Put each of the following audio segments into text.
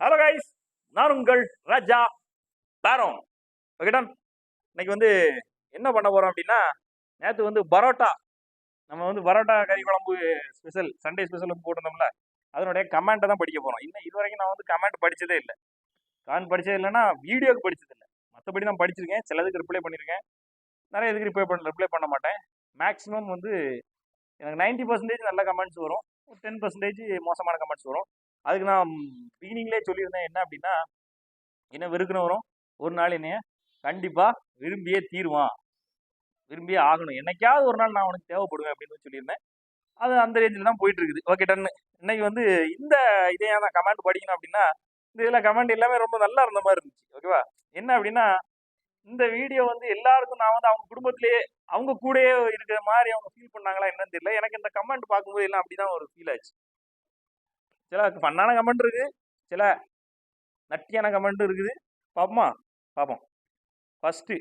Hello guys நான் உங்கள் ராஜா பேரோம் ஓகேடா இன்னைக்கு வந்து என்ன பண்ண போறோம் அப்படின்னா நேற்று வந்து பரோட்டா. நம்ம வந்து பரோட்டா கறி குழம்பு ஸ்பெஷல் சண்டே ஸ்பெஷல் வந்து போட்டிருந்தோம்ல அதனுடைய கமெண்ட்டை தான் படிக்க போறோம். இன்னும் இது வரைக்கும் நான் வந்து கமெண்ட் படிச்சதே இல்லை. கமெண்ட் படித்தது இல்லைன்னா வீடியோக்கு படிச்சது இல்லை. மற்றபடி நான் படிச்சிருக்கேன். சிலதுக்கு ரிப்ளை பண்ணியிருக்கேன் நிறைய இதுக்கு ரிப்ளை பண்ண ரிப்ளை பண்ண மாட்டேன். மேக்ஸிமம் வந்து எனக்கு 90% பர்சன்டேஜ் நல்ல கமெண்ட்ஸ் வரும். டென் பர்சன்டேஜ் மோசமான கமெண்ட்ஸ் வரும். அதுக்கு நான் பிகினிங்லேயே சொல்லியிருந்தேன் என்ன அப்படின்னா என்ன வெறுக்கணும் ஒரு நாள் என்னைய கண்டிப்பாக விரும்பியே தீருவான். விரும்பியே ஆகணும். என்னைக்காவது ஒரு நாள் நான் உனக்கு தேவைப்படுவேன் அப்படின்னு சொல்லியிருந்தேன். அது அந்த ரேஞ்சில் தான் போயிட்டு இருக்குது ஓகே டன்னு இன்னைக்கு வந்து இந்த இதே நான் கமெண்ட் படிக்கணும் அப்படின்னா இந்த இதில் கமெண்ட் எல்லாமே ரொம்ப நல்லா இருந்த மாதிரி இருந்துச்சு. ஓகேவா என்ன அப்படின்னா இந்த வீடியோ வந்து எல்லாருக்கும் நான் வந்து அவங்க குடும்பத்திலேயே அவங்க கூடயே இருக்கிற மாதிரி அவங்க ஃபீல் பண்ணாங்களா என்னன்னு தெரியல. எனக்கு இந்த கமெண்ட் பார்க்கும்போது எல்லாம் அப்படிதான் ஒரு ஃபீல் ஆச்சு. சில ஃபன்னான கமெண்ட் இருக்குது. சில நட்டியான கமெண்ட் இருக்குது. பார்ப்போமா பார்ப்போம் ஃபஸ்ட்டு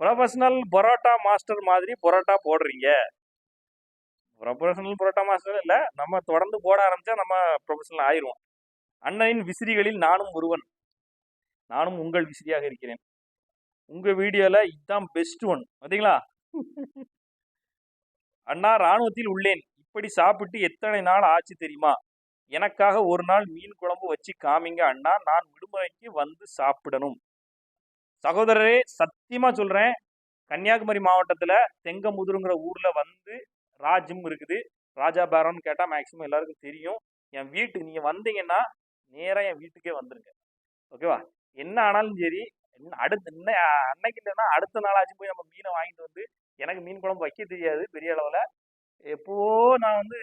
ப்ரொஃபஷனல் பரோட்டா மாஸ்டர் மாதிரி பரோட்டா போடுறீங்க. ப்ரொஃபஷனல் பரோட்டா மாஸ்டர் இல்லை நம்ம தொடர்ந்து போட ஆரம்பிச்சா நம்ம ப்ரொஃபஷனல் ஆயிடுவோம் அண்ணனின் விசிறிகளில் நானும் ஒருவன். நானும் உங்கள் விசிறியாக இருக்கிறேன். உங்கள் வீடியோவில் இதுதான் பெஸ்ட் ஒன் பார்த்தீங்களா அண்ணா ராணுவத்தில் உள்ளேன். இப்படி சாப்பிட்டு எத்தனை நாள் ஆச்சு தெரியுமா? எனக்காக ஒரு நாள் மீன் குழம்பு வச்சு காமிங்க அண்ணா நான் விடுமுறைக்கு வந்து சாப்பிடணும். சகோதரரே சத்தியமாக சொல்கிறேன் கன்னியாகுமரி மாவட்டத்தில் தெங்கமுதுருங்கிற ஊரில் வந்து ராஜும் இருக்குது. ராஜா பேரோன்னு கேட்டால் மேக்சிமம் எல்லாருக்கும் தெரியும். என் வீட்டுக்கு நீங்கள் வந்தீங்கன்னா நேராக என் வீட்டுக்கே வந்துருங்க. ஓகேவா? என்ன ஆனாலும் சரி அடுத்த அடுத்து அன்னைக்கு இல்லைன்னா அடுத்த நாளாச்சும் போய் நம்ம மீனை வாங்கிட்டு வந்து எனக்கு மீன் குழம்பு வைக்க தெரியாது பெரிய அளவில். எப்போவோ நான் வந்து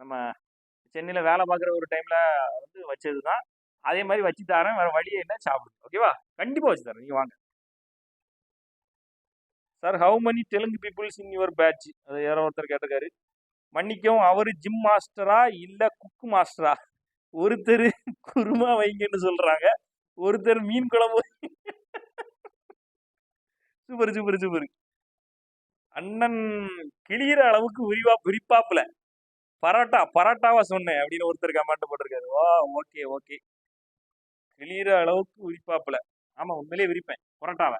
நம்ம சென்னையில் வேலை பார்க்குற ஒரு டைமில் வந்து வச்சது தான் அதே மாதிரி வச்சு தரேன். வேறு வழியே என்ன சாப்பிடுங்க. ஓகேவா கண்டிப்பாக வச்சு தரேன். நீங்கள் வாங்க. Sir how many Telugu peoples in your batch அது யாரோ ஒருத்தர் கேட்டிருக்காரு. மன்னிக்கவும் அவர் ஜிம் மாஸ்டரா இல்லை குக் மாஸ்டரா ஒருத்தர் குருமா வைங்கன்னு சொல்கிறாங்க ஒருத்தர் மீன் குழம்பு. Super super super. அண்ணன் கிளியிற அளவுக்கு விரிவா விரிப்பாப்புல. பரோட்டா பரோட்டாவா சொன்னேன் அப்படின்னு ஒருத்தர் கமெண்ட் போட்டிருக்காரு. ஓ ஓகே ஓகே. கிளியிற அளவுக்கு விரிப்பாப்புல. ஆமா உண்மையிலேயே விரிப்பேன். பரோட்டாவை.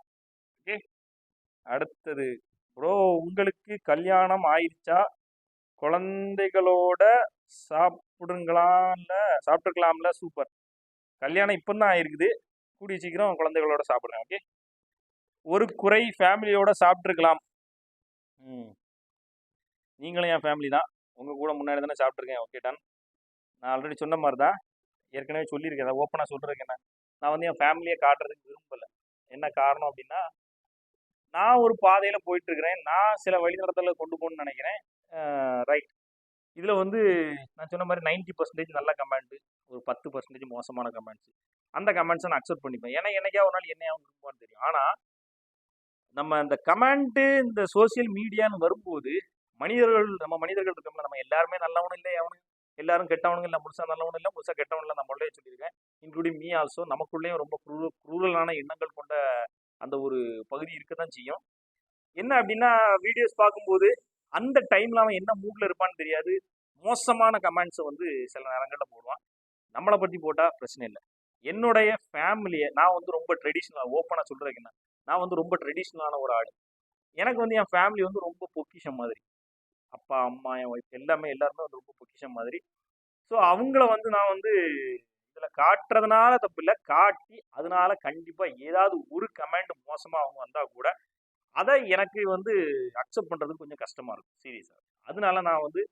ஓகே? அடுத்தது ப்ரோ உங்களுக்கு கல்யாணம் ஆயிடுச்சா குழந்தைகளோட சாப்பிடுங்களாம்ல? சாப்பிட்டுருக்கலாம்ல? சூப்பர் கல்யாணம் இப்போ தான் ஆயிருக்குது. கூடிய சீக்கிரம் குழந்தைகளோட சாப்பிட்றேன் ஓகே? ஒரு குறை ஃபேமிலியோட சாப்பிட்ருக்கலாம் நீங்களும் என் ஃபேமிலி தான். உங்கள் கூட முன்னாடி தானே சாப்பிட்ருக்கேன் ஓகே டன் நான் ஆல்ரெடி சொன்ன மாதிரி தான். ஏற்கனவே சொல்லியிருக்கேன். அதை ஓப்பனாக சொல்கிறதுக்கு நான் வந்து என் ஃபேமிலியை காட்டுறதுக்கு விரும்பலை. என்ன காரணம் அப்படின்னா நான் ஒரு பாதையில் போயிட்டுருக்கிறேன். நான் சில வழிநடத்தல கொண்டு போகணும்னு நினைக்கிறேன். ரைட் இதில் வந்து நான் சொன்ன மாதிரி நைன்ட்டி பர்சன்டேஜ் நல்ல கமெண்ட்டு ஒரு பத்து பர்சன்டேஜ் மோசமான கமெண்ட்ஸ் அந்த கமெண்ட்ஸை நான் அக்செப்ட் பண்ணிப்பேன். ஏன்னா என்னைக்கா ஒரு நாள் என்னையா விரும்புவான்னு தெரியும். ஆனால் நம்ம இந்த கமெண்ட்டு இந்த சோசியல் மீடியான்னு வரும்போது மனிதர்கள் நம்ம மனிதர்கள் இருக்கோம்ல நம்ம எல்லாருமே நல்லவனும் இல்லை அவனு எல்லாரும் கெட்டவனுங்க இல்லை முழுசா நல்லவனும் இல்லை முழுசாக கெட்டவனும் இல்லை நம்மளே சொல்லியிருக்கேன். இன்க்ளூடிங் மீ ஆல்சோ நமக்குள்ளேயும் ரொம்ப குரூ குரூரலான எண்ணங்கள் கொண்ட அந்த ஒரு பகுதி இருக்க தான் செய்யும். என்ன அப்படின்னா வீடியோஸ் பார்க்கும்போது அந்த டைம்ல அவன் என்ன மூட்ல இருப்பான்னு தெரியாது. மோசமான கமெண்ட்ஸை வந்து சில நேரங்களில் போடுவான். நம்மளை பற்றி போட்டால் பிரச்சனை இல்லை. என்னுடைய ஃபேமிலியை நான் வந்து ரொம்ப ட்ரெடிஷ்னல் ஓப்பனாக சொல்கிறேன் என்ன? நான் வந்து ரொம்ப ட்ரெடிஷ்னலான ஒரு ஆள். எனக்கு வந்து என் ஃபேமிலி வந்து ரொம்ப பொக்கிஷம் மாதிரி. அப்பா அம்மா என் ஒய்ஃப் எல்லாமே எல்லாருமே வந்து ரொம்ப பொக்கிஷம் மாதிரி. ஸோ அவங்கள வந்து நான் வந்து இதில் காட்டுறதுனால தப்பு இல்லை. காட்டி அதனால கண்டிப்பாக ஏதாவது ஒரு கமெண்ட் மோசமாக அவங்க வந்தால் கூட அதை எனக்கு வந்து அக்செப்ட் பண்ணுறதுக்கு கொஞ்சம் கஷ்டமாக இருக்கும். சீரியஸாக அதனால நான் வந்து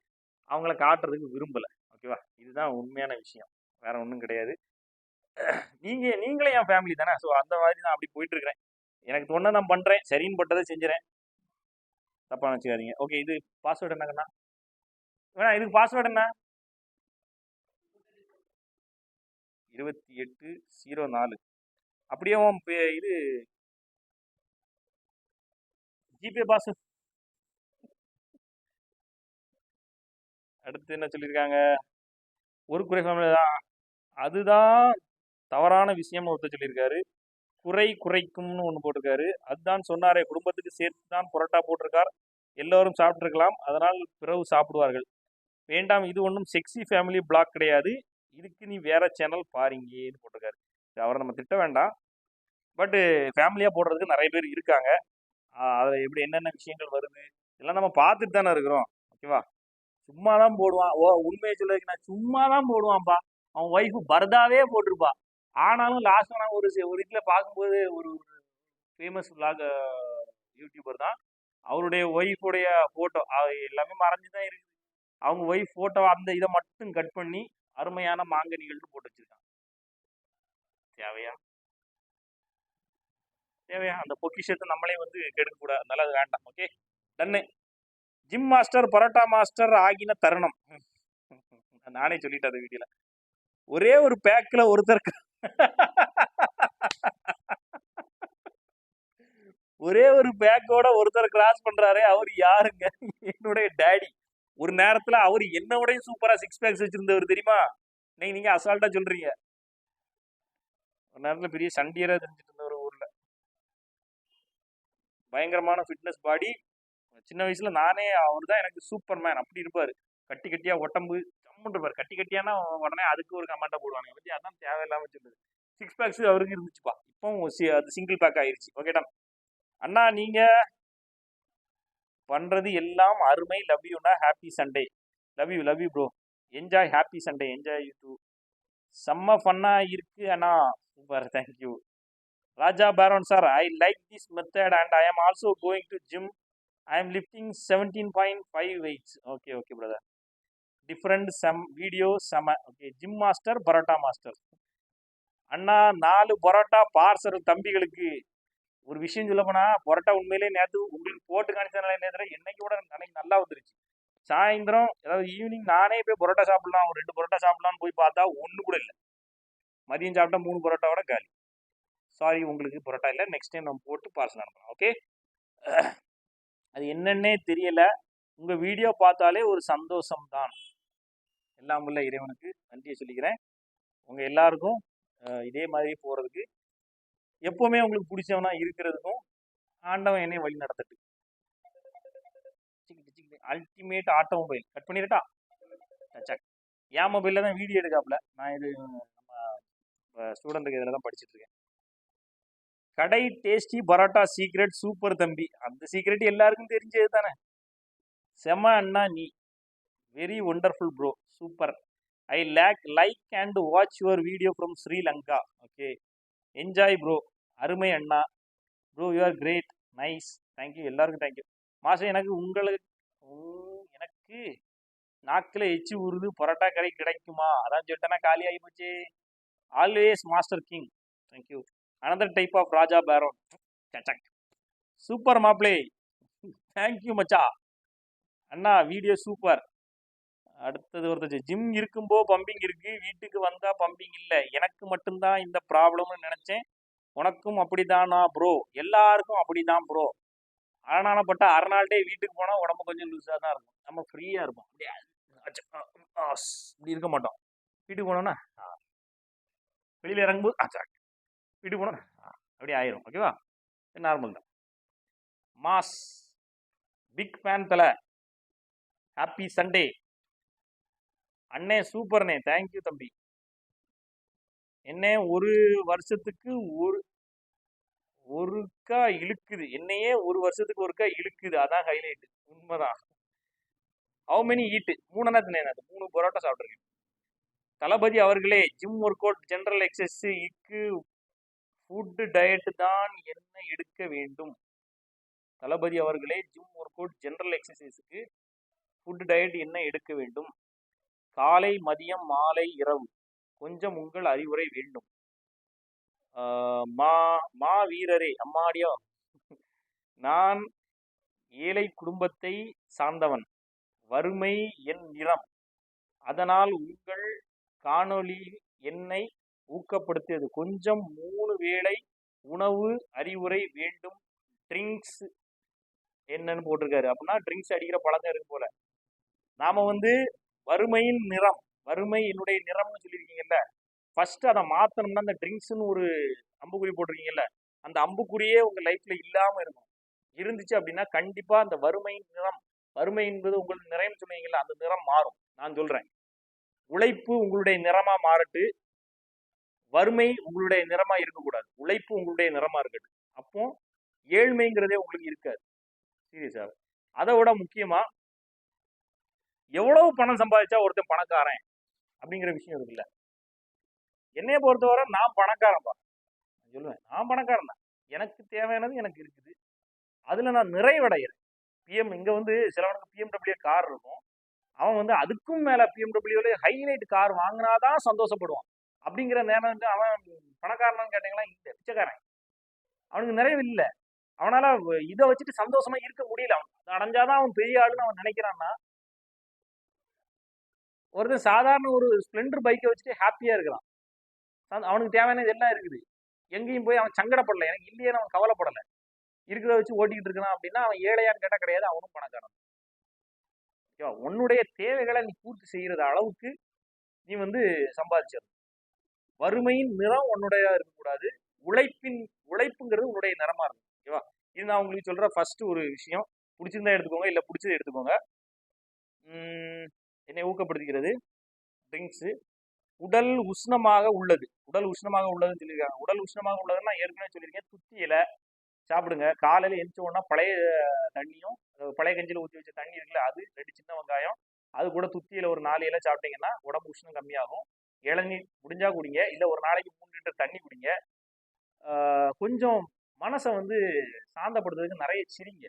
அவங்கள காட்டுறதுக்கு விரும்பலை. ஓகேவா இதுதான் உண்மையான விஷயம். வேற ஒன்றும் கிடையாது. நீங்கள் நீங்களே என் ஃபேமிலி தானே? ஸோ அந்த மாதிரி நான் அப்படி போயிட்டுருக்கிறேன் எனக்கு தோண நான் பண்ணுறேன் சரின்னு பட்டதை செஞ்சுறேன். தப்பாக நினச்சிக்காதீங்க. ஓகே இது பாஸ்வேர்டு என்னங்கண்ணா வேணா இதுக்கு பாஸ்வேர்டு என்ன? இருபத்தி எட்டு ஜீரோ நாலு. அப்படியே உன் பே- இது ஜிபே பாஸ். அடுத்து என்ன சொல்லியிருக்காங்க? ஒரு குறை ஃபேமிலி தான் அதுதான் தவறான விஷயம்னு ஒருத்தர் சொல்லியிருக்காரு. குறை குறைக்கும்னு ஒன்று போட்டிருக்காரு. அதுதான் சொன்னாரே குடும்பத்துக்கு சேர்த்து தான் புரோட்டா போட்டிருக்கார். எல்லோரும் சாப்பிட்ருக்கலாம் அதனால் பிறகு சாப்பிடுவார்கள். வேண்டாம் இது ஒன்றும் செக்ஸி ஃபேமிலி பிளாக் கிடையாது. இதுக்கு நீ வேற சேனல் பாருங்கன்னு போட்டிருக்காரு. அவரை நம்ம திட்ட வேண்டாம். பட்டு ஃபேமிலியாக போடுறதுக்கு நிறைய பேர் இருக்காங்க. அதில் எப்படி என்னென்ன விஷயங்கள் வருது இதெல்லாம் நம்ம பார்த்துட்டு தானே இருக்கிறோம். ஓகேவா சும்மா தான் போடுவான். ஓ உண்மையை சொல்லுறதுக்கு நான் சும்மா தான் போடுவான்ப்பா அவன் ஒய்ஃபு பரதாவே போட்டிருப்பா. ஆனாலும் லாஸ்ட் நான் ஒரு ஒரு இதில் பார்க்கும்போது ஒரு ஃபேமஸ் vlog யூடியூபர் தான். அவருடைய ஒய்ஃபுடைய ஃபோட்டோ எல்லாமே மறைஞ்சு தான் இருக்குது. அவங்க ஒய்ஃப் ஃபோட்டோ அந்த இதை மட்டும் கட் பண்ணி அருமையான மாங்கனிகள்னு போட்டு வச்சிருக்காங்க தேவையா? தேவையா? அந்த பொக்கிஷத்தை நம்மளே வந்து கெடுக்க கூடாது. அதனால அது வேண்டாம். ஓகே டன்னு ஜிம் மாஸ்டர் பரோட்டா மாஸ்டர் ஆகின தருணம். நானே சொல்லிட்டேன் அந்த வீடியோல. ஒரே ஒரு பேக்கில் ஒருத்தர் ஒரே ஒரு பேக்கோட ஒருத்தர் கிராஸ் பண்றாரு அவர் யாருங்க? என்னுடைய டேடி ஒரு நேரத்துல அவர் என்னோடய சூப்பரா சிக்ஸ் பேக்ஸ் வச்சிருந்தவர் தெரியுமா? நீங்க நீங்க அசால்ட்டா சொல்றீங்க. ஒரு நேரத்துல பெரிய சண்டியரா தெரிஞ்சிட்டு இருந்தவர் ஊர்ல. பயங்கரமான ஃபிட்னஸ் பாடி சின்ன வயசுல நானே அவர் தான் எனக்கு சூப்பர் மேன் அப்படி இருப்பாரு. கட்டி கட்டியா உடம்பு ஜம்முன்னு கட்டி கட்டியானா உடனே அதுக்கு ஒரு கமெண்டா போடுவாங்க பத்தி அதான் தேவையில்லாம சொல்லுது சிக்ஸ் பேக்ஸ் அவருக்கு இருந்துச்சுப்பா. இப்போ சி- அது சிங்கிள் பேக் ஆயிருச்சு. ஓகேடா அண்ணா நீங்க பண்றது எல்லாம் அருமை. Love யூனா happy Sunday love you love you bro enjoy happy Sunday enjoy you too செம்ம ஃபன்னா இருக்கு அண்ணா. Super thank you Raja பேரோன் sir I like this method and I am also going to gym I am lifting seventeen point five weights okay okay brother different sem video செம okay gym master parotta master அண்ணா நாலு parotta parcel தம்பிகளுக்கு ஒரு விஷயம் சொல்லப்போனா பரோட்டா உண்மையிலே நேற்று உங்களுக்கு போட்டு காணிச்சதுனால நேற்று என்னைக்கு கூட அன்னைக்கு நல்லா வந்துருச்சு. சாயந்தரம் அதாவது ஈவினிங் நானே போய் பரோட்டா சாப்பிடலாம் ஒரு ரெண்டு பரோட்டா சாப்பிடலாம்னு போய் பார்த்தா ஒன்று கூட இல்லை. மதியம் சாப்பிட்டா மூணு பரோட்டாவோட காலி. சாரி உங்களுக்கு பரோட்டா இல்லை. நெக்ஸ்ட் டைம் நம்ம போட்டு பார்சல் அனுப்பலாம் ஓகே அது என்னன்னே தெரியலை. உங்கள் வீடியோ பார்த்தாலே ஒரு சந்தோஷம் தான் எல்லாம் உள்ள இறைவனுக்கு நன்றியை சொல்லிக்கிறேன். உங்கள் எல்லாருக்கும் இதே மாதிரி போகிறதுக்கு எப்போவுமே உங்களுக்கு பிடிச்சவனா இருக்கிறதுக்கும் ஆண்டவன் என்னை வழி நடத்தட்டு அல்டிமேட் ஆட்டோமொபைல் கட் பண்ணிடட்டா? சக் என் மொபைலில் தான் வீடியோ எடுக்காப்புல. நான் இது நம்ம ஸ்டூடெண்ட்டுக்கு இதில் தான் படிச்சுட்டு இருக்கேன் கடை டேஸ்டி பரோட்டா சீக்ரெட் சூப்பர் தம்பி. அந்த சீக்ரெட் எல்லாருக்கும் தெரிஞ்சது தானே செம அண்ணா நீ. Very wonderful bro super I like like and watch your video from Sri Lanka okay enjoy bro அருமை அண்ணா. Bro you are great nice thank you எல்லாருக்கும் தேங்க்யூ மாசம் எனக்கு உங்களுக்கு எனக்கு நாக்கில் எச்சி உருது பரோட்டா கடை கிடைக்குமா? அதான் சொல்லிட்டேன்னா காலி ஆகி போச்சு always master king thank you another type of Raja பேரோன் சச்சக் சூப்பர் மாப்ளே தேங்க்யூ மச்சா. அண்ணா வீடியோ சூப்பர் அடுத்தது ஒருத்தர் ஜிம் இருக்கும்போ பம்பிங் இருக்கு வீட்டுக்கு வந்தா பம்பிங் இல்லை. எனக்கு மட்டும்தான் இந்த ப்ராப்ளம்னு நினைச்சேன். உனக்கும் அப்படிதானா ப்ரோ எல்லாருக்கும் அப்படிதான் ப்ரோ ஆனாலப்பட்ட அரைநாள் டே வீட்டுக்கு போனால் உடம்பு கொஞ்சம் லூஸாக தான் இருக்கும். நம்ம ஃப்ரீயாக இருப்போம். அப்படியே ஆ, இப்படி இருக்க மாட்டோம். வீட்டுக்கு போனோம்னா வெளியில் இறங்கும்போது ஆச்சா வீட்டுக்கு போனோம் அப்படியே ஆயிரும். ஓகேவா நார்மல் தான். மாஸ் பிக் ஃபேன் தலை. ஹாப்பி சண்டே அண்ணே சூப்பர்ண்ணே. தேங்க்யூ தம்பி. என்ன ஒரு வருஷத்துக்கு ஒரு ஒருக்கா இழுக்குது. என்னையே ஒரு வருஷத்துக்கு ஒருக்கா இழுக்குது. அதான் ஹைலைட் உண்மைதான். ஹவு மெனி ஈட்டு மூணு நேரத்துல அது மூணு பரோட்டா சாப்பிட்ருக்கேன் தளபதி அவர்களே ஜிம் ஒர்க் அவுட் ஜென்ரல் எக்ஸசைஸுக்கு ஃபுட்டு டயட் தான் என்ன எடுக்க வேண்டும்? தளபதி அவர்களே ஜிம் ஒர்க் அவுட் ஜென்ரல் எக்ஸசைஸுக்கு ஃபுட் டயட் என்ன எடுக்க வேண்டும்? காலை மதியம் மாலை இரவு. கொஞ்சம் உங்கள் அறிவுரை வேண்டும். மா மா வீரரே அம்மாடியோ. நான் ஏழை குடும்பத்தை சார்ந்தவன். வறுமை என் நிறம். அதனால் உங்கள் காணொளி என்னை ஊக்கப்படுத்தியது. கொஞ்சம் மூணு வேளை உணவு அறிவுரை வேண்டும். ட்ரிங்க்ஸ் என்னன்னு போட்டிருக்காரு. அப்படின்னா ட்ரிங்க்ஸ் அடிக்கிற பழக்கம் இருக்கு போல. நாம வந்து வறுமையின் நிறம் வறுமை என்னுடைய நிறம்னு சொல்லியிருக்கீங்கல்ல? ஃபர்ஸ்ட் அதை மாத்தணும்னா அந்த ட்ரிங்க்ஸ்னு ஒரு அம்புக்குறி போட்டிருக்கீங்கல்ல? அந்த அம்புக்குறியே உங்க லைஃப்ல இல்லாம இருக்கும். இருந்துச்சு அப்படின்னா கண்டிப்பா அந்த வறுமையின் நிறம் வறுமை என்பது உங்களுக்கு நிறைன்னு சொன்னீங்கல்ல அந்த நிறம் மாறும். நான் சொல்றேன். உழைப்பு உங்களுடைய நிறமா மாறட்டு வறுமை உங்களுடைய நிறமா இருக்கக்கூடாது. உழைப்பு உங்களுடைய நிறமா இருக்கட்டும். அப்போ ஏழ்மைங்கிறதே உங்களுக்கு இருக்காது. சீரியஸா அதை விட முக்கியமா எவ்வளவு பணம் சம்பாதிச்சா ஒருத்தன் பணக்காரன் அப்படிங்கிற விஷயம் இருக்குல்ல. என்னைய பொறுத்தவரை நான் பணக்காரன்பா நான் சொல்லுவேன் நான் பணக்காரன் தான். எனக்கு தேவையானது எனக்கு இருக்குது. அதில் நான் நிறைவடைகிறேன். பிஎம் இங்கே வந்து சிலவனுக்கு பிஎம்டபிள்யூ கார் இருக்கும். அவன் வந்து அதுக்கும் மேலே பிஎம்டபிள்யூல ஹைலைட் கார் வாங்கினாதான் சந்தோஷப்படுவான். அப்படிங்கிற நேரம் வந்து அவன் பணக்காரனான்னு கேட்டீங்களா இல்ல பிச்சைக்காரன். அவனுக்கு நிறைவு இல்லை. அவனால் இதை வச்சுட்டு சந்தோஷமா இருக்க முடியல அவன். அதை அடைஞ்சாதான் அவன் பெரிய ஆளுன்னு அவன் நினைக்கிறான்னா ஒருத்தன் சாதாரண ஒரு ஸ்ப்ளெண்டர் பைக்கை வச்சுட்டு ஹாப்பியாக இருக்கலாம். அவனுக்கு தேவையானது எல்லாம் இருக்குது. எங்கேயும் போய் அவன் சங்கடப்படலை. எனக்கு இல்லையே அவன் கவலைப்படலை. இருக்கிறத வச்சு ஓட்டிக்கிட்டு இருக்கான் அப்படின்னா அவன் ஏழையான்னு கேட்டால் கிடையாது அவனும் பணக்காரன். ஓகேவா? உன்னுடைய தேவைகளை நீ பூர்த்தி செய்யறது அளவுக்கு நீ வந்து சம்பாதிச்சிடணும். வறுமையின் நிறம் உன்னுடைய இருக்கக்கூடாது. உழைப்பின் உழைப்புங்கிறது உன்னுடைய நிறமா இருக்கும் ஓகேவா? இது நான் உங்களுக்கு சொல்ற ஃபர்ஸ்ட் ஒரு விஷயம். பிடிச்சிருந்தா எடுத்துக்கோங்க இல்லை பிடிச்சதை எடுத்துக்கோங்க. என்னை ஊக்கப்படுத்துகிறது. ட்ரிங்க்ஸு உடல் உஷ்ணமாக உள்ளது. உடல் உஷ்ணமாக உள்ளதுன்னு சொல்லியிருக்காங்க. உடல் உஷ்ணமாக உள்ளதுன்னா ஏற்கனவே சொல்லியிருக்கேன். துத்தி இலை சாப்பிடுங்க. காலையில் எரிச்ச உடனே பழைய தண்ணியும் பழைய கஞ்சியில் ஊற்றி வச்ச தண்ணி இருக்குல்ல அது ரெண்டு சின்ன வெங்காயம். அது கூட துத்தியில் ஒரு நாலு இலை சாப்பிட்டீங்கன்னா உடம்பு உஷ்ணம் கம்மியாகும். இளநீர் முடிஞ்சா குடிங்க. இல்லை ஒரு நாளைக்கு மூணு லிட்டர் தண்ணி குடிங்க. கொஞ்சம் மனசை வந்து சாந்தப்படுத்துறதுக்கு நிறைய சிரிங்க.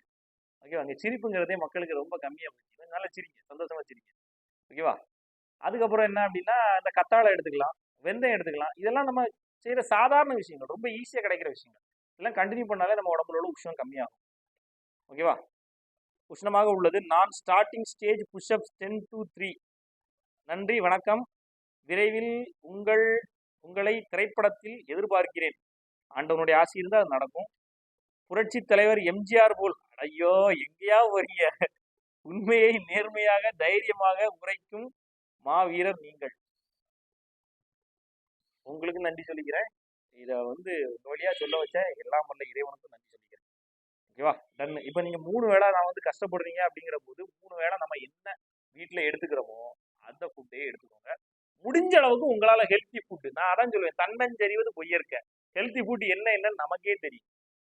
ஓகேவா? அங்கே சிரிப்புங்கிறதே மக்களுக்கு ரொம்ப கம்மியாக போச்சு. நல்லா சிரிங்க. சந்தோஷமா சிரிங்க. ஓகேவா அதுக்கப்புறம் என்ன அப்படின்னா இந்த கத்தாழை எடுத்துக்கலாம் வெந்தயம் எடுத்துக்கலாம். இதெல்லாம் நம்ம செய்கிற சாதாரண விஷயங்கள் ரொம்ப ஈஸியாக கிடைக்கிற விஷயங்கள். இதெல்லாம் கண்டினியூ பண்ணாலே நம்ம உடம்புல உள்ள உஷ்ணம் கம்மியாகும். ஓகேவா உஷ்ணமாக உள்ளது. நான் starting stage pushup ten to three நன்றி வணக்கம். விரைவில் உங்கள் உங்களை திரைப்படத்தில் எதிர்பார்க்கிறேன். ஆண்டவனுடைய ஆசை இருந்தால் அது நடக்கும். புரட்சி தலைவர் எம்ஜிஆர் போல். ஐயோ எங்கேயா வரீங்க உண்மையை நேர்மையாக தைரியமாக உரைக்கும் மாவீரர் நீங்கள். உங்களுக்கு நன்றி சொல்லிக்கிறேன். இதை வந்து உங்க வழியா சொல்ல வச்ச எல்லாம் வல்ல இறைவனுக்கும் நன்றி சொல்லிக்கிறேன். ஓகேவா டன் இப்போ நீங்க மூணு வேளை நான் வந்து கஷ்டப்படுறீங்க அப்படிங்கிற போது மூணு வேளை நம்ம என்ன வீட்டுல எடுத்துக்கிறோமோ அந்த ஃபுட்டே எடுத்துக்கோங்க. முடிஞ்ச அளவுக்கு உங்களால ஹெல்த்தி ஃபுட்டு நான் அதான் சொல்லுவேன். தன்னஞ்செறிவது பொய்யற்க. ஹெல்த்தி ஃபுட் என்ன என்னன்னு நமக்கே தெரியும்.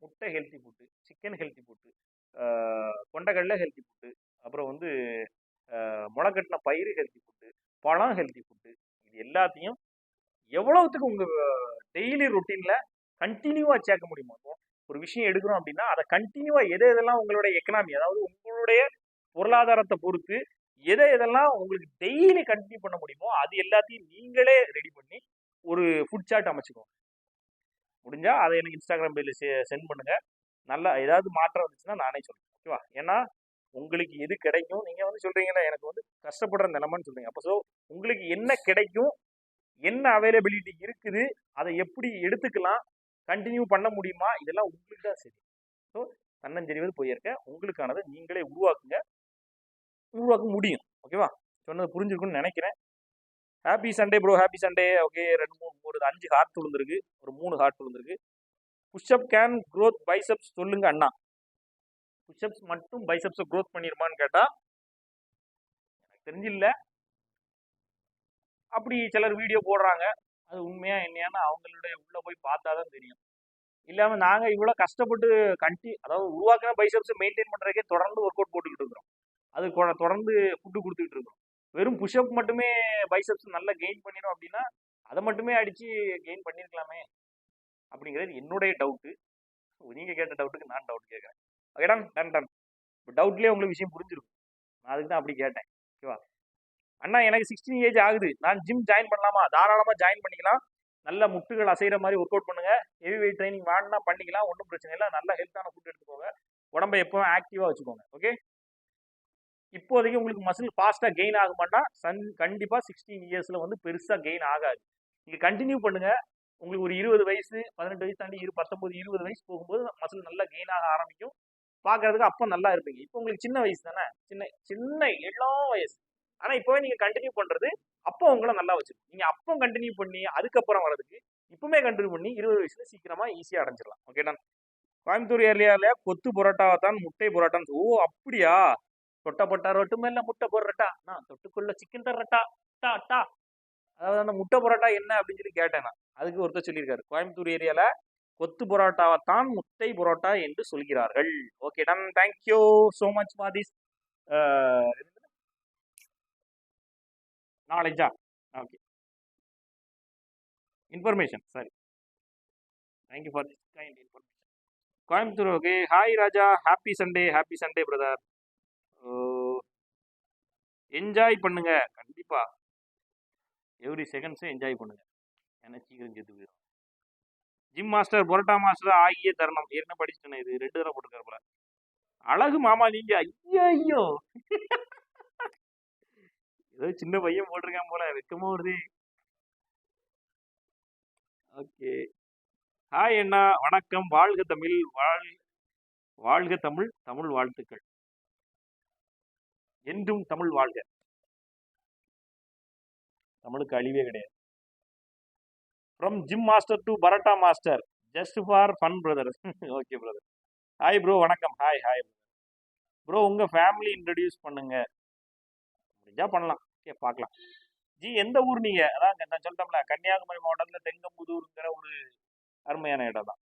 முட்டை healthy food chicken healthy food கொண்டக்கடலை ஹெல்த்தி ஃபுட்டு அப்புறம் வந்து முளைக்கட்டின பயிர் ஹெல்த்தி ஃபுட்டு பழம் ஹெல்த்தி ஃபுட்டு இது எல்லாத்தையும் எவ்வளவுத்துக்கு உங்கள் டெய்லி ருட்டீனில் கண்டினியூவாக சேர்க்க முடியுமோ? ஒரு விஷயம் எடுக்கிறோம் அப்படின்னா அதை கண்டினியூவாக எதை எதெல்லாம் உங்களுடைய எக்கனாமி அதாவது உங்களுடைய பொருளாதாரத்தை பொறுத்து எதை எதெல்லாம் உங்களுக்கு டெய்லி கண்டினியூ பண்ண முடியுமோ அது எல்லாத்தையும் நீங்களே ரெடி பண்ணி ஒரு ஃபுட் சார்ட் அமைச்சுக்கோங்க. முடிஞ்சால் அதை எனக்கு இன்ஸ்டாகிராம் பேஜில் சென்ட் பண்ணுங்கள் நல்லா ஏதாவது மாற்றம் வந்துச்சுன்னா நானே சொல்கிறேன் ஓகேவா ஏன்னா உங்களுக்கு எது கிடைக்கும்? நீங்க வந்து சொல்றீங்கன்னா எனக்கு வந்து கஷ்டப்படுற நிலமன்னு சொல்றீங்க. அப்போ ஸோ உங்களுக்கு என்ன கிடைக்கும்? என்ன அவைலபிலிட்டி இருக்குது? அதை எப்படி எடுத்துக்கலாம்? கண்டினியூ பண்ண முடியுமா? இதெல்லாம் உங்களுக்கு தான் சரி. ஸோ தன்னஞ்செறிவது போயிருக்க உங்களுக்கானதை நீங்களே உருவாக்குங்க. உருவாக்க முடியும். ஓகேவா சொன்னது புரிஞ்சிருக்குன்னு நினைக்கிறேன். Happy Sunday bro happy Sunday okay ரெண்டு மூணு ஒரு அஞ்சு ஹார்ட் விழுந்திருக்கு ஒரு மூணு ஹார்ட் விழுந்திருக்கு புஷ்அப் கேன் க்ரோத் பைசப்ஸ் சொல்லுங்க அண்ணா. புஷ்அப்ஸ் மட்டும் பைசப்ஸை க்ரோத் பண்ணிருமான்னு கேட்டா எனக்கு தெரிஞ்சில்ல. அப்படி சிலர் வீடியோ போடுறாங்க. அது உண்மையா என்னையான்னு அவங்களுடைய உள்ள போய் பார்த்தா தான் தெரியும். இல்லாம நாங்க இவ்வளவு கஷ்டப்பட்டு கண்டி அதாவது உருவாக்கின பைசப்ஸ் மெயின்டைன் பண்றதுக்கே தொடர்ந்து ஒர்க் அவுட் போட்டுக்கிட்டு இருக்கிறோம். அது தொடர்ந்து ஃபுட்டு கொடுத்துக்கிட்டு இருக்கிறோம். வெறும் புஷ்அப் மட்டுமே பைசப்ஸ் நல்லா கெயின் பண்ணிடும் அப்படின்னா அதை மட்டுமே அடிச்சு கெயின் பண்ணிருக்கலாமே அப்படிங்கிறது என்னுடைய டவுட்டு நீங்க கேட்ட டவுட்டுக்கு நான் டவுட் கேட்குறேன். ஓகேடா டன் டன் இப்போ டவுட்லேயே உங்களுக்கு விஷயம் புரிஞ்சிருக்கும். நான் அதுக்கு தான் அப்படி கேட்டேன். ஓகேவா அண்ணா எனக்கு சிக்ஸ்டீன் ஏஜ் ஆகுது. நான் ஜிம் ஜாயின் பண்ணலாமா? தாராளமாக ஜாயின் பண்ணிக்கலாம். நல்ல முட்டுகள் அசைகிற மாதிரி ஒர்க் அவுட் பண்ணுங்க. ஹெவி வெயிட் ட்ரைனிங் வேணும்னா பண்ணிக்கலாம். ஒன்றும் பிரச்சனை இல்லை. நல்ல ஹெல்த்தான ஃபுட் எடுத்துக்கோங்க உடம்பை எப்போவும் ஆக்டிவாக வச்சுக்கோங்க. ஓகே இப்போதைக்கு உங்களுக்கு மசில் ஃபாஸ்ட்டாக கெயின் ஆகுமான்னா சன் கண்டிப்பாக சிக்ஸ்டீன் இயர்ஸில் வந்து பெருசாக கெயின் ஆகாது. நீங்கள் கண்டினியூ பண்ணுங்கள் உங்களுக்கு ஒரு இருபது வயசு பதினெட்டு வயசு தாண்டி இரு பத்தொம்பது இருபது வயசு போகும்போது மசில் நல்லா கெயின் ஆக ஆரம்பிக்கும். பார்க்கறதுக்கு அப்போ நல்லா இருப்பீங்க. இப்போ உங்களுக்கு சின்ன வயசு தானே? சின்ன சின்ன இளம் வயசு. ஆனா இப்போவே நீங்க கண்டினியூ பண்றது அப்போ உங்களை நல்லா வச்சிருக்கும். நீங்க அப்போ கண்டினியூ பண்ணி அதுக்கப்புறம் வர்றதுக்கு இப்பவுமே கண்டினியூ பண்ணி இருபது வயசுல சீக்கிரமா ஈஸியா அடைஞ்சிடலாம். ஓகேண்ணா கோயம்புத்தூர் ஏரியால கொத்து புரோட்டாவை தான் முட்டை புரோட்டான்னு ஓ அப்படியா? தொட்டப்பட்டா ரொட்டு மேல முட்டை போடுறட்டா? நான் தொட்டுக்குள்ள சிக்கன் தர்றட்டா? டா டா. அதாவது அந்த முட்டை பரோட்டா என்ன அப்படின்னு சொல்லி கேட்டேன் நான். அதுக்கு ஒருத்தர் சொல்லியிருக்காரு. கோயம்புத்தூர் ஏரியால கொத்து புரோட்டாவைத்தான் முட்டை பரோட்டா என்று சொல்கிறார்கள். Okay done thank you so much for this நாலேஜா okay information சரி thank you for this kind information Coimbatore okay hi Raja happy Sunday happy Sunday brother enjoy பண்ணுங்க. கண்டிப்பாக எவ்ரி செகண்ட்ஸும் என்ஜாய் பண்ணுங்க. ஏன்னா சீக்கிரம் செத்து போயிடும் ஜிம் மாஸ்டர் பொரட்டா மாஸ்டர் ஆகிய தருணம். ஏற்கனவே படிச்சுட்டேன் இது. ரெண்டு தடவை போட்டுருக்காரு போல. அழகு மாமா நீங்க ஐயோ ஐயோ ஏதோ சின்ன பையன் போட்டிருக்கான் போல. வெக்கமா வருது. ஓகே. ஹாய் அண்ணா. வணக்கம். வாழ்க தமிழ். வாழ் வாழ்க தமிழ். தமிழ் வாழ்த்துக்கள். என்றும் தமிழ் வாழ்க. தமிழுக்கு அழிவே கிடையாது. From gym master to parotta master just for fun brother okay brother hi bro வணக்கம். ஹாய் ஹாய் ப்ரோ உங்கள் ஃபேமிலி இன்ட்ரடியூஸ் பண்ணுங்க. முடிஞ்சா பண்ணலாம். ஓகே பார்க்கலாம். ஜி எந்த ஊர் நீங்கள் அதான் நான் சொல்லிட்டோம்ல கன்னியாகுமரி மாவட்டத்தில் தெங்கம்புதூருங்கிற ஒரு அருமையான இடம் தான்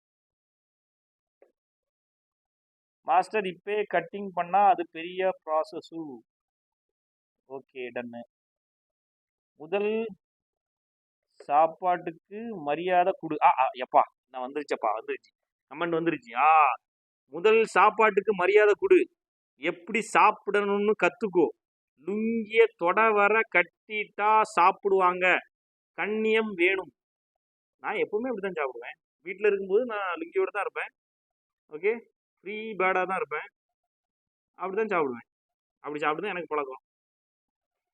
மாஸ்டர் இப்பே கட்டிங் பண்ணால் அது பெரிய ப்ராசஸு ஓகே டன்னு முதல் சாப்பாட்டுக்கு மரியாதை கொடு. ஆ ஆ, எப்பா நான் வந்துருச்சப்பா வந்துருச்சு. கமெண்ட் வந்துருச்சு. ஆ முதல் சாப்பாட்டுக்கு மரியாதை கொடு. எப்படி சாப்பிடணும்னு கத்துக்கோ. லுங்கிய தொட வர கட்டிட்டா சாப்பிடுவாங்க. கண்ணியம் வேணும். நான் எப்பவுமே அப்படிதான் சாப்பிடுவேன். வீட்டில் இருக்கும்போது நான் லுங்கியோட தான் இருப்பேன். ஓகே? ஃப்ரீ பேடாக தான் இருப்பேன். அப்படி தான் சாப்பிடுவேன். அப்படி சாப்பிட்டு தான் எனக்கு பழக்கம்.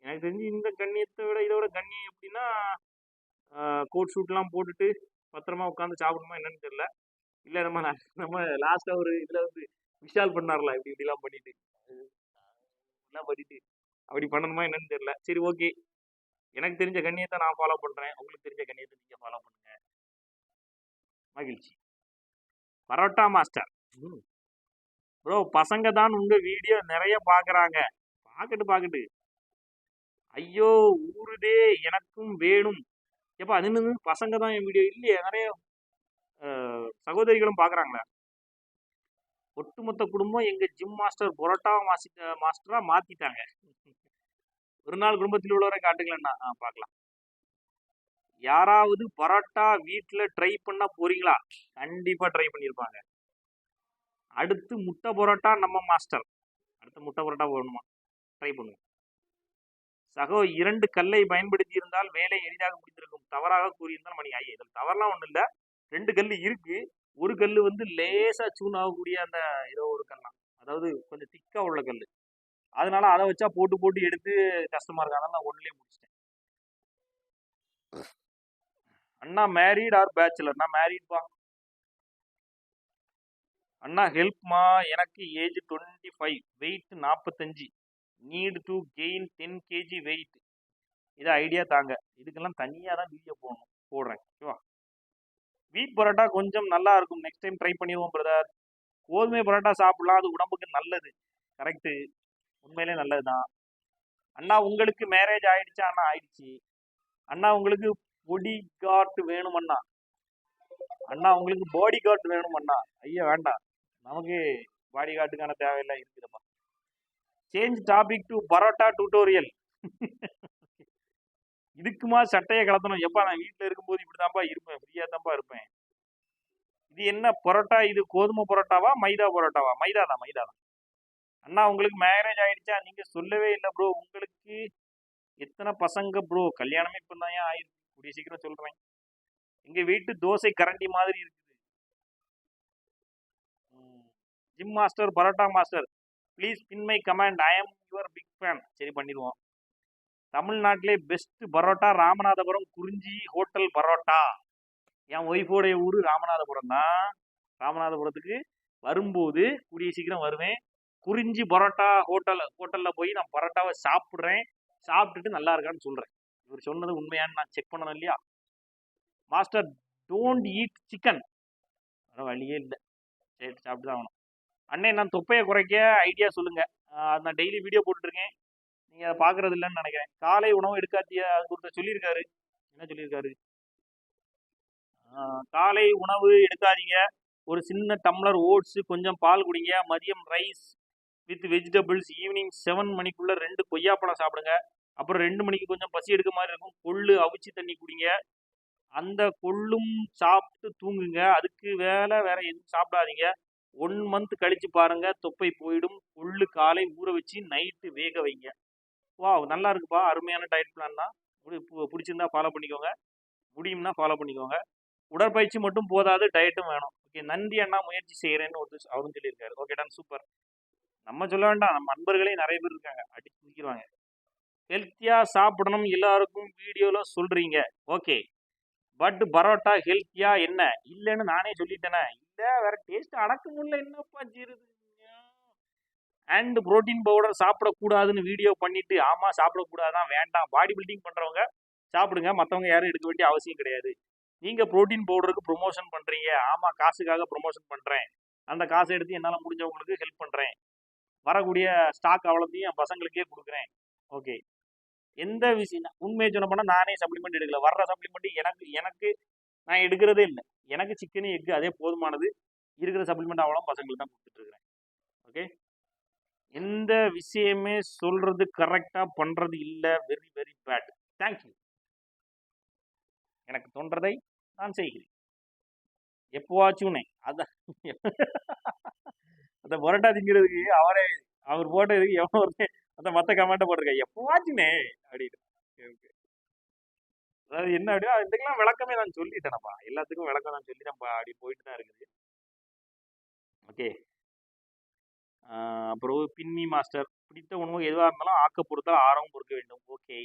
எனக்கு தெரிஞ்சு இந்த கண்ணியத்தை விட இதோட கண்ணியம் எப்படின்னா கோட் ஷூட்லாம் போட்டுட்டு பத்திரமா உட்காந்து சாப்பிடணுமா என்னன்னு தெரியல. இல்லை நம்ம நம்ம லாஸ்ட்டாக ஒரு இதில் வந்து விஷால் பண்ணார்ல இப்படி இப்படிலாம் பண்ணிட்டு. எல்லாம் பண்ணிட்டு. அப்படி பண்ணணுமா என்னன்னு தெரியல. சரி ஓகே எனக்கு தெரிஞ்ச கண்ணியத்தை நான் ஃபாலோ பண்ணுறேன் உங்களுக்கு தெரிஞ்ச கண்ணியத்தை நீங்கள் ஃபாலோ பண்ணுங்க. மகிழ்ச்சி. பரோட்டா மாஸ்டர் ப்ரோ பசங்க தான் உங்க வீடியோ நிறைய பார்க்குறாங்க பார்க்கட்டு பார்க்கட்டு ஐயோ ஊருதே எனக்கும் வேணும். எப்போ அது பசங்க தான் என் வீடியோ இல்லையே நிறைய சகோதரிகளும் பார்க்குறாங்களே ஒட்டுமொத்த குடும்பம் எங்கள் ஜிம் மாஸ்டர் பரோட்டா மாசி மாஸ்டராக மாற்றிட்டாங்க ஒரு நாள் குடும்பத்தில் உள்ளவரை காட்டுங்களேன்னா ஆ பார்க்கலாம் யாராவது பரோட்டா வீட்டில் ட்ரை பண்ண போறீங்களா? கண்டிப்பாக ட்ரை பண்ணியிருப்பாங்க அடுத்து முட்டை பரோட்டா நம்ம மாஸ்டர் அடுத்து முட்டை பரோட்டா போடணுமா? ட்ரை பண்ணுவோம். சகோ இரண்டு கல்லை பயன்படுத்தி இருந்தால் வேலை எளிதாக முடிந்திருக்கும். தவறாக கூறியிருந்தால் மணி ஐயா இதில் தவறெல்லாம் ஒன்றும் இல்லை. ரெண்டு கல் இருக்கு. ஒரு கல் வந்து லேசாக சூன் ஆகக்கூடிய அந்த ஏதோ ஒரு கல்லாம். அதாவது கொஞ்சம் திக்காக உள்ள கல் அதனால அதை வச்சா போட்டு போட்டு எடுத்து கஷ்டமா இருக்கு அதனால நான் ஒன்றுலேயே முடிச்சிட்டேன். அண்ணா மேரீட் ஆர் பேச்சுலர் நான் மேரீட்பா அண்ணா ஹெல்ப்மா எனக்கு ஏஜ் டுவெண்ட்டி ஃபைவ் வெயிட் நாற்பத்தஞ்சு need to gain ten KG weight இது ஐடியா தாங்க. இதுக்கெல்லாம் தனியாக தான் வீடியோ போடணும். போடுறேன். ஓகேவா வீட் பரோட்டா கொஞ்சம் நல்லா இருக்கும். நெக்ஸ்ட் டைம் ட்ரை பண்ணிடுவோம் பிரதர் கோதுமை பரோட்டா சாப்பிடலாம். அது உடம்புக்கு நல்லது. கரெக்டு உண்மையிலே நல்லது தான் அண்ணா உங்களுக்கு மேரேஜ் ஆயிடுச்சா? அண்ணா ஆயிடுச்சு. அண்ணா உங்களுக்கு பொடி கார்டு வேணும் அண்ணா. அண்ணா உங்களுக்கு பாடி கார்டு வேணும் அண்ணா. ஐயா வேண்டாம். நமக்கு பாடி கார்டுக்கான தேவையெல்லாம் இருக்குதுப்பா change topic to parotta tutorial இதுக்குமா சட்டையை கலத்தணும். எப்பா நான் வீட்டில் இருக்கும்போது இப்படி தான்ப்பா இருப்பேன். ஃப்ரீயாக தான்ப்பா இருப்பேன். இது என்ன பரோட்டா? இது கோதுமை பரோட்டாவா? மைதா பரோட்டாவா? மைதா தான் மைதா தான். அண்ணா உங்களுக்கு மேரேஜ் ஆயிடுச்சா? நீங்கள் சொல்லவே இல்லை ப்ரோ உங்களுக்கு எத்தனை பசங்க ப்ரோ கல்யாணமே இப்போ தான் ஏன் ஆயிருக்கு? கூடிய சீக்கிரம் சொல்கிறேன் எங்கள் வீட்டு தோசை கரண்டி மாதிரி இருக்குது. Gym master parotta master please pin my comment I am your big fan சரி பண்ணிடுவோம். தமிழ்நாட்டிலே பெஸ்ட் பரோட்டா ராமநாதபுரம் குறிஞ்சி ஹோட்டல் பரோட்டா. என் ஒய்ஃபோடைய ஊர் ராமநாதபுரம் தான். ராமநாதபுரத்துக்கு வரும்போது கூடிய சீக்கிரம் வருவேன். குறிஞ்சி பரோட்டா ஹோட்டல் ஹோட்டலில் போய் நான் பரோட்டாவை சாப்பிட்றேன். சாப்பிட்டுட்டு நல்லா இருக்கான்னு சொல்கிறேன் இவர் சொன்னது உண்மையான்னு நான் செக் பண்ணணும் இல்லையா? மாஸ்டர் டோன்ட் ஈட் சிக்கன் வழியே இல்லை. சரி சாப்பிட்டு தான் ஆகணும். அண்ணே நான் தொப்பையை குறைக்க ஐடியா சொல்லுங்கள் நான் டெய்லி வீடியோ போட்டுருக்கேன் நீங்க அதை பாக்குறது இல்லைன்னு நினைக்கிறேன். காலை உணவு எடுக்காத்திய அது ஒருத்தர் சொல்லியிருக்காரு. என்ன சொல்லியிருக்காரு? காலை உணவு எடுக்காதீங்க. ஒரு சின்ன டம்ளர் ஓட்ஸ் கொஞ்சம் பால் குடிங்க. மதியம் rice with vegetables evening seven மணிக்குள்ள ரெண்டு கொய்யாப்பழம் சாப்பிடுங்க. அப்புறம் ரெண்டு மணிக்கு கொஞ்சம் பசி எடுக்க மாதிரி இருக்கும். கொள்ளு அவிச்சு தண்ணி குடிங்க. அந்த கொள்ளும் சாப்பிட்டு தூங்குங்க. அதுக்கு வேலை வேற எதுவும் சாப்பிடாதீங்க. ஒன் மந்த் கழிச்சு பாருங்க தொப்பை போயிடும். உள்ளு காலை ஊற வச்சு நைட்டு வேக வைங்க. வா நல்லா இருக்குப்பா. அருமையான டயட் பிளான் தான். பிடிச்சிருந்தா ஃபாலோ பண்ணிக்கோங்க. முடியும்னா ஃபாலோ பண்ணிக்கோங்க. உடற்பயிற்சி மட்டும் போதாது டயட்டும் வேணும். ஓகே நன்றி அண்ணா முயற்சி செய்கிறேன்னு ஒருத்தர் அவரும் சொல்லியிருக்காரு. ஓகே சூப்பர் நம்ம சொல்ல வேண்டாம். நம்ம நண்பர்களே நிறைய பேர் இருக்காங்க. அடிச்சு நிற்கிறாங்க ஹெல்த்தியாக சாப்பிடணும் எல்லாருக்கும் வீடியோவில் சொல்கிறீங்க ஓகே பட் பரோட்டா ஹெல்த்தியாக என்ன? இல்லைன்னு நானே சொல்லிட்டேனே. வேற டேஸ்ட் அடக்க முடியல. என்னப்பா ஜீருது அண்ட் புரோட்டீன் பவுடர் சாப்பிடக்கூடாதுன்னு வீடியோ பண்ணிட்டு ஆமா சாப்பிடக்கூடாதான் வேண்டாம். பாடி பில்டிங் பண்றவங்க சாப்பிடுங்க. மற்றவங்க யாரும் எடுக்க வேண்டிய அவசியம் கிடையாது. நீங்க புரோட்டீன் பவுடருக்கு ப்ரொமோஷன் பண்றீங்க. ஆமா காசுக்காக ப்ரொமோஷன் பண்றேன். அந்த காசை எடுத்து என்னால் முடிஞ்சவங்களுக்கு ஹெல்ப் பண்றேன். வரக்கூடிய ஸ்டாக் அவ்வளோத்தையும் என் பசங்களுக்கே கொடுக்குறேன். ஓகே எந்த விஷயம் உண்மையை சொன்ன போனால் நானே சப்ளிமெண்ட் எடுக்கல. வர்ற சப்ளிமெண்ட் எனக்கு எனக்கு நான் எடுக்கிறதே இல்லை. எனக்கு சிக்கனு எக்கு அதே போதுமானது. இருக்கிற சப்ளிமெண்ட் அவ்வளோ பசங்களுக்கு தான் கொடுத்துட்ருக்குறேன் ஓகே எந்த விஷயமே சொல்கிறது கரெக்டாக பண்ணுறது இல்லை. வெரி வெரி பேட் தேங்க்யூ எனக்கு தோன்றதை நான் செய்கிறேன். எப்போவாச்சும்னே அதான் அந்த பரோட்டா திங்கிறதுக்கு அவரே அவர் போட்டதுக்கு எவ்வளோ அந்த மற்ற கமெண்ட்டை போட்டிருக்கேன். எப்போவாச்சும்னே அப்படின்னு ஓகே ஓகே அதாவது என்ன அப்படின்னா இதுக்கெல்லாம் விளக்கமே நான் சொல்லிட்டேனப்பா. எல்லாத்துக்கும் விளக்கம் நான் சொல்லி நம்ம அப்படி போயிட்டு தான் இருக்குது. ஓகே. அப்புறம் பின்னி மாஸ்டர் பிடித்த உணவு எதுவாக இருந்தாலும் ஆக்க பொறுத்தால் ஆரம்பம் பொறுக்க வேண்டும். ஓகே.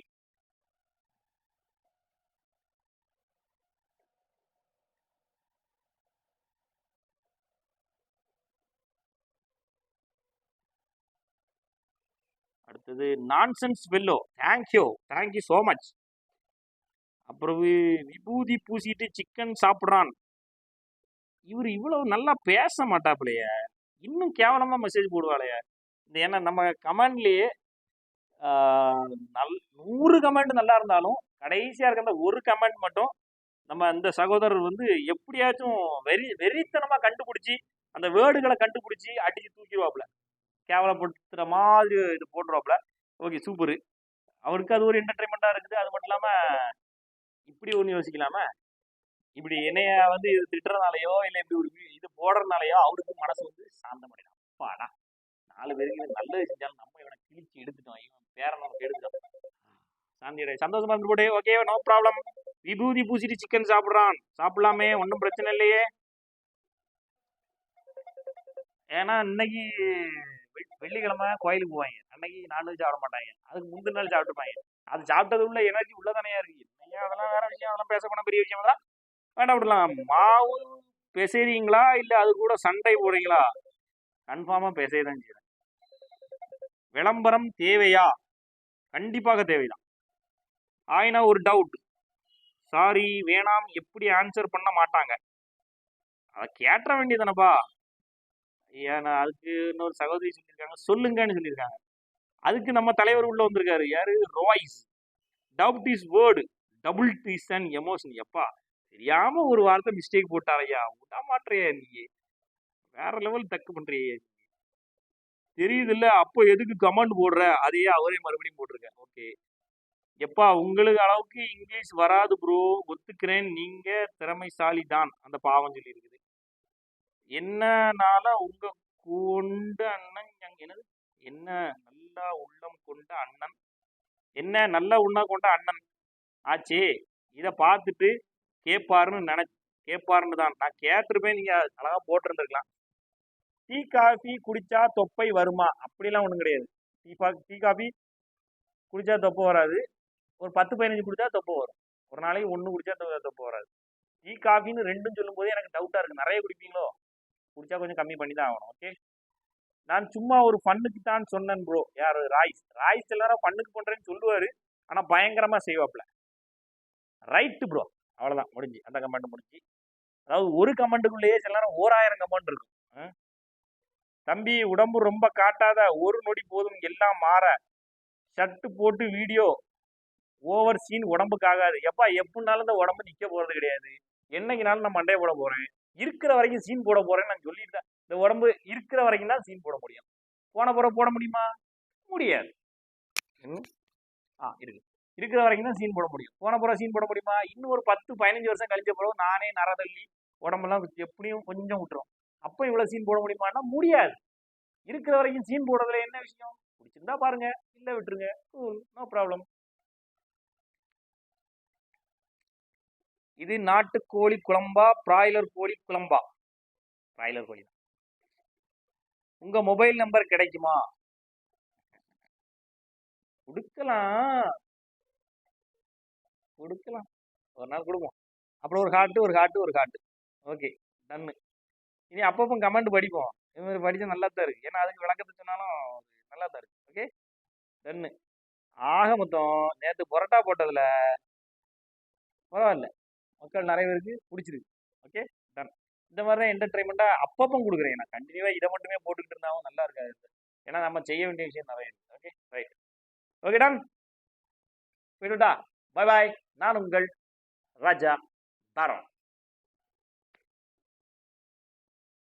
அடுத்தது nonsense fellow. Thank you thank you so much அப்புறவு விபூதி பூசிட்டு சிக்கன் சாப்பிட்றான். இவர் இவ்வளவு நல்லா பேச மாட்டாப்புலையே. இன்னும் கேவலமா மெசேஜ் போடுவாளையே இந்த ஏன்னா நம்ம கமெண்ட்லேயே நல் நூறு கமெண்ட் நல்லா இருந்தாலும் கடைசியாக இருக்கிற ஒரு கமெண்ட் மட்டும் நம்ம அந்த சகோதரர் வந்து எப்படியாச்சும் வெறி வெறித்தனமாக கண்டுபிடிச்சி அந்த வேர்டுகளை கண்டுபிடிச்சி அடித்து தூக்கிடுவாப்புல. கேவலப்படுத்துகிற மாதிரி இது போட்டுருவாப்புல ஓகே சூப்பரு. அவருக்கு அது ஒரு என்டர்டைன்மெண்ட்டாக இருக்குது. அது மட்டும் இல்லாமல் இப்படி ஒன்று யோசிக்கலாமா? இப்படி என்னைய வந்து இது திட்டுறதுனாலயோ இல்லை இப்படி ஒரு இது போடுறதுனாலயோ அவருக்கு மனசு வந்து சாந்தமடையலாம் அப்பாடா நாலு பேருக்கு இவன் நல்லது செஞ்சாலும் நம்ம இவனை கிழிச்சு எடுத்துட்டோம். இவன் பேரை நமக்கு எடுத்துட்டோம் சாந்தியோட சந்தோஷமா இருந்து போடு. ஓகே நோ ப்ராப்ளம் விபூதி பூசிட்டு சிக்கன் சாப்பிட்றான். சாப்பிடலாமே ஒன்றும் பிரச்சனை இல்லையே. ஏன்னா இன்னைக்கு வெள்ளிக்கிழமை கோயிலுக்கு போவாங்க அன்னைக்கு நான்வெஜ் சாப்பிட மாட்டாங்க அதுக்கு முந்தின நாள் சாப்பிட்டுப்பாங்க அது சாப்பிட்டது உள்ள எனர்ஜி உள்ளதானையா இருக்கு. என்னையா அதெல்லாம் வேற விஷயம் அதெல்லாம் பேச போனா பெரிய விஷயம் தான் வேண்டாம் விடலாம் மாவு பேசுறீங்களா? இல்ல அது கூட சண்டை போடுறீங்களா? கன்ஃபார்மா பேசதான் செய்யறேன் விளம்பரம் தேவையா? கண்டிப்பாக தேவைதான். ஆயினா ஒரு டவுட் சாரி வேணாம் எப்படி ஆன்சர் பண்ண மாட்டாங்க. அதை கேட்ட வேண்டியதானப்பா ஏன்னா அதுக்கு இன்னொரு சகோதரி சொல்லியிருக்காங்க. சொல்லுங்கன்னு சொல்லியிருக்காங்க. அதுக்கு நம்ம தலைவர் உள்ள வந்திருக்காரு. யாரு? Royce. Doubt is word. Double tees and emotion. எப்பா தெரியாம ஒரு வார்த்தை மிஸ்டேக் போட்டாரையா விட மாட்டேறியா நீ. வேற லெவல் தக்கு பண்றியே. தெரியுது இல்ல அப்போ எதுக்கு கமெண்ட் போடுற? அதையே அவரே மறுபடியும் போட்டிருக்க ஓகே எப்பா உங்களுக்கு அளவுக்கு இங்கிலீஷ் வராது ப்ரோ ஒத்துக்கிறேன். நீங்க திறமைசாலி தான் அந்த பாவம் சொல்லி இருக்குது என்னனால உங்க கொண்ட அண்ணன் என்னது? என்ன நல்லா உள்ளம் கொண்ட அண்ணன்? என்ன நல்ல உள்ளம் கொண்ட அண்ணன்? ஆச்சே இதை பார்த்துட்டு கேட்பாருன்னு நினை கேட்பாருன்னு தான். நான் கேட்டிருப்பேன் நீங்க அழகா போட்டிருந்துருக்கலாம். டீ காஃபி குடிச்சா தொப்பை வருமா? அப்படிலாம் ஒன்றும் கிடையாது. டீ பா டீ காஃபி குடிச்சா தொப்பை வராது. ஒரு பத்து பதினஞ்சு குடிச்சா தொப்பை வரும். ஒரு நாளைக்கு ஒன்று குடிச்சா தொ- தொப்பை வராது. டீ காஃபின்னு ரெண்டும் சொல்லும்போது எனக்கு டவுட்டாக இருக்குது நிறைய குடிப்பீங்களோ? குடிச்சா கொஞ்சம் கம்மி பண்ணி தான் ஆகணும் ஓகே நான் சும்மா ஒரு ஃபன்னுக்கு தான் சொன்னேன் ப்ரோ யார்? ராய்ஸ். ராய்ஸ் எல்லாரும் ஃபன்னுக்கு பண்ணுறேன்னு சொல்லுவார். ஆனால் பயங்கரமாக செய்வாப்ல ரைட்டு ப்ரோ அவ்வளோதான் முடிஞ்சு. அந்த கமெண்ட் முடிஞ்சு. அதாவது ஒரு கமெண்ட்டுக்குள்ளேயே சில நேரம் ஓராயிரம் கமெண்ட் இருக்கும். தம்பி உடம்பு ரொம்ப காட்டாத ஒரு நொடி போதும் எல்லாம் மாற. ஷர்ட்டு போட்டு வீடியோ ஓவர் சீன் உடம்புக்கு ஆகாது. எப்பா எப்படினாலும் இந்த உடம்பு நிற்க போகிறது கிடையாது. என்னைக்குனாலும் நான் மண்டையை போட போகிறேன் இருக்கிற வரைக்கும் சீன் போட போறேன்னு நான் சொல்லிட்டேன் இந்த உடம்பு இருக்கிற வரைக்கும் தான் சீன் போட முடியும். போன பிறகு போட முடியுமா? முடியாது? ஆ இருக்கு. இருக்கிற வரைக்கும் தான் சீன் போட முடியும். போன பிறகு சீன் போட முடியுமா? இன்னும் ஒரு பத்து பதினஞ்சு வருஷம் கழிச்ச பிறகு நானே நரதள்ளி உடம்பெல்லாம் எப்படியும் கொஞ்சம் விட்டுரும். அப்போ இவ்வளவு சீன் போட முடியுமான்னா முடியாது. இருக்கிற வரைக்கும் சீன் போடுறதுல என்ன விஷயம்? பிடிச்சிருந்தா பாருங்க. இல்ல விட்டுருங்க. நோ ப்ராப்ளம் இது நாட்டுக்கோழி குழம்பா? பிராய்லர் கோழி குழம்பா? பிராய்லர் கோழி தான். உங்க மொபைல் நம்பர் கிடைக்குமா? கொடுக்கலாம். கொடுக்கலாம். ஒரு நாள் கொடுப்போம். அப்புறம் ஒரு ஹார்ட்டு ஒரு ஹார்ட்டு ஒரு ஹார்ட்டு ஓகே டன்னு இனி அப்பப்போ கமெண்ட் படிப்போம். இது மாதிரி படித்தா நல்லா தான் இருக்கு. ஏன்னா அதுக்கு விளக்கத்தை சொன்னாலும் நல்லா தான் இருக்கு. ஓகே டன்னு ஆக மொத்தம் நேற்று பரோட்டா போட்டதில் பரவாயில்ல. மக்கள் நிறைய பேருக்கு பிடிச்சிருக்கு. ஓகே டன் இந்த மாதிரி தான் என்டர்டைன்மெண்ட்டாக அப்பப்போ கொடுக்குறேன். நான் கண்டினியூவாக இதை மட்டுமே போட்டுக்கிட்டு இருந்தாலும் நல்லா இருக்காது. ஏன்னா நம்ம செய்ய வேண்டிய விஷயம் நிறைய இருக்குது ஓகே ரைட் ஓகே டன் போயிட்டுட்டா பாய் பாய் நான் உங்கள் ராஜா தாரம்